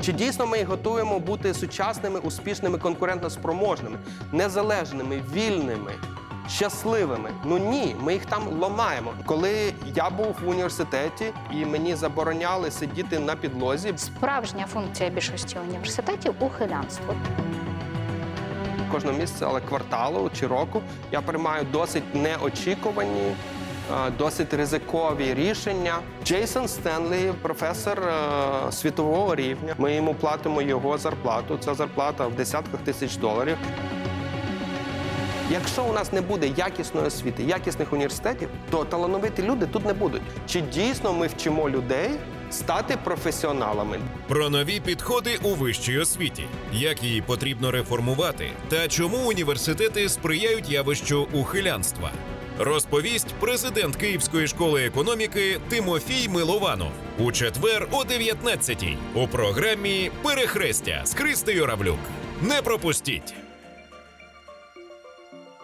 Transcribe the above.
Чи дійсно ми їх готуємо бути сучасними, успішними, конкурентноспроможними, незалежними, вільними? Щасливими, ну ні, ми їх там ломаємо. Коли я був в університеті і мені забороняли сидіти на підлозі, Справжня функція більшості університетів ухилянство. кожного місяця, але кварталу чи року я приймаю досить неочікувані, досить ризикові рішення. Джейсон Стенлі, професор е, світового рівня. Ми йому платимо його зарплату. Це зарплата в десятках тисяч доларів. Якщо у нас не буде якісної освіти, якісних університетів, то талановиті люди тут не будуть. Чи дійсно ми вчимо людей стати професіоналами? Про нові підходи у вищій освіті, як її потрібно реформувати, та чому університети сприяють явищу ухилянства. Розповість президент Київської школи економіки Тимофій Милованов у четвер о 19-й у програмі Перехрестя з Христею Равлюк. Не пропустіть!